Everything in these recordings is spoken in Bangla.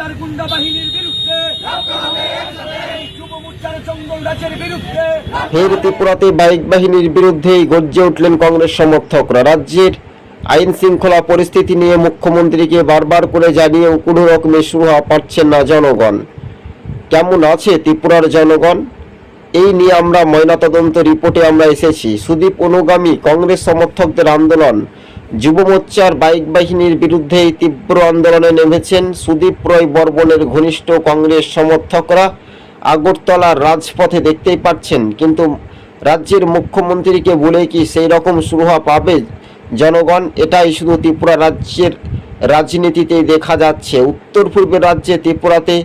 তার গুন্ডা বাহিনীর বিরুদ্ধে ফের ত্রিপুরাতে বাইক বাহিনীর বিরুদ্ধেই গর্জে উঠলেন কংগ্রেস সমর্থকরা। রাজ্যের আইন শৃঙ্খলা পরিস্থিতি নিয়ে মুখ্যমন্ত্রীকে বারবার করে জানিয়েও কোনো রকমের সুরাহা পাচ্ছেন না জনগণ। কেমন আছে ত্রিপুরার জনগণ? এই নিয়ে আমরা ময়নাতদন্ত রিপোর্টে আমরা এসেছি। সুদীপ অনুগামী কংগ্রেস সমর্থকদের আন্দোলন যুব মোর্চার বাইক বাহিনীর বিরুদ্ধে তীব্র আন্দোলনে নেমেছেন সুদীপ রয় বর্মনের ঘনিষ্ঠ কংগ্রেস সমর্থকরা। আগরতলার রাজপথে দেখতেই পাচ্ছেন, কিন্তু রাজ্যের মুখ্যমন্ত্রীকে বলে কি সেই রকম সুরাহা পাবে জনগণ? এটাই শুধু ত্রিপুরা রাজ্যের রাজনীতিতে দেখা যাচ্ছে। উত্তর পূর্বের রাজ্যে ত্রিপুরাতে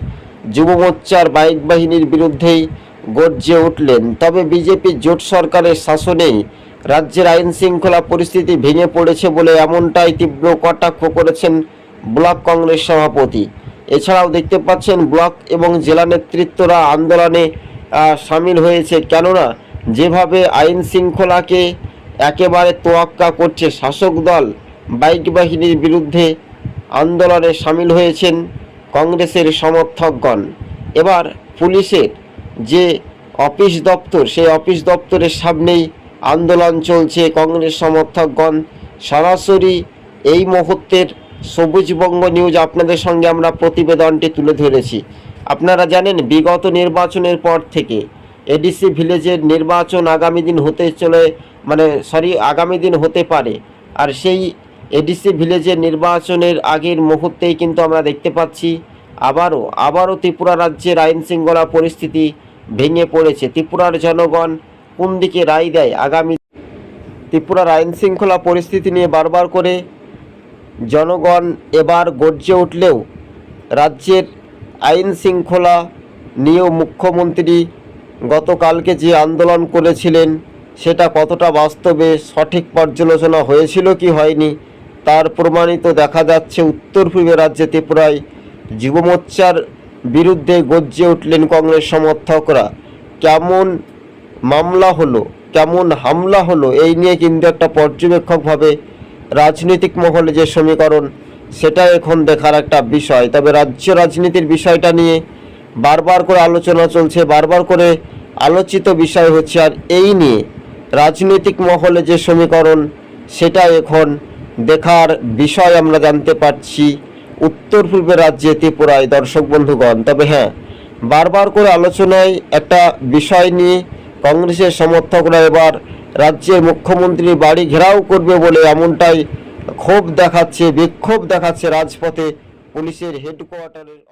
যুব মোর্চার বাইক বাহিনীর বিরুদ্ধেই গর্জে উঠলেন। তবে বিজেপি জোট সরকারের শাসনেই রাজ্যের আইন শৃঙ্খলা পরিস্থিতি ভেঙে পড়েছে বলে এমনটাই তীব্র কটাক্ষ করেছেন ব্লক কংগ্রেস সভাপতি। এছাড়াও দেখতে পাচ্ছেন ব্লক এবং জেলা নেতৃত্বরা আন্দোলনে সামিল হয়েছে। কেননা, যেভাবে আইন শৃঙ্খলাকে একেবারে তোয়াক্কা করছে শাসক দল, বাইক বাহিনীর বিরুদ্ধে আন্দোলনে সামিল হয়েছেন কংগ্রেসের সমর্থকগণ। এবার পুলিশের যে অফিস দপ্তর, সেই অফিস দপ্তরের সামনেই আন্দোলন চলছে কংগ্রেস সমর্থকগণ। সরাসরি এই মুহূর্তের সবুজবঙ্গ নিউজ আপনাদের সঙ্গে আমরা প্রতিবেদনটি তুলে ধরেছি। আপনারা জানেন, বিগত নির্বাচনের পর থেকে এডিসি ভিলেজের নির্বাচন আগামী দিন হতে চলে মানে সরি, আগামী দিন হতে পারে। আর সেই এডিসি ভিলেজের নির্বাচনের আগের মুহূর্তেই কিন্তু আমরা দেখতে পাচ্ছি, আবারও আবারও ত্রিপুরা রাজ্যের আইন শৃঙ্খলা পরিস্থিতি ভেঙে পড়েছে। ত্রিপুরার জনগণ কোন দিকে রায় দেয়? আগামী ত্রিপুরার আইন শৃঙ্খলা পরিস্থিতি নিয়ে বারবার করে জনগণ এবার গর্জে উঠলেও রাজ্যের আইন শৃঙ্খলা নিয়েও মুখ্যমন্ত্রী গতকালকে যে আন্দোলন করেছিলেন, সেটা কতটা বাস্তবে সঠিক পর্যালোচনা হয়েছিল কি হয়নি, তার প্রমাণিত দেখা যাচ্ছে উত্তর পূর্বের রাজ্যে ত্রিপুরায় যুব মোর্চার বিরুদ্ধে গর্জে উঠলেন কংগ্রেস সমর্থকরা। কেমন মামলা হলো, কেমন হামলা হলো, এই নিয়ে কিন্তু একটা পর্যবেক্ষকভাবে রাজনৈতিক মহলে যে সমীকরণ, সেটা এখন দেখার একটা বিষয়। তবে রাজ্য রাজনীতির বিষয়টা নিয়ে বারবার করে আলোচনা চলছে, বারবার করে আলোচিত বিষয় হচ্ছে, আর এই নিয়ে রাজনৈতিক মহলে যে সমীকরণ, সেটা এখন দেখার বিষয় আমরা জানতে পারছি উত্তর পূর্বের রাজ্যে ত্রিপুরায়, দর্শক বন্ধুগণ। তবে হ্যাঁ বারবার করে আলোচনায় একটা বিষয় নিয়ে কংগ্রেসের সমর্থকরা এবার রাজ্যের মুখ্যমন্ত্রীর বাড়ি ঘেরাও করবে বলে এমনটাই ক্ষোভ দেখাচ্ছে, বিক্ষোভ দেখাচ্ছে রাজপথে পুলিশের হেডকোয়ার্টারের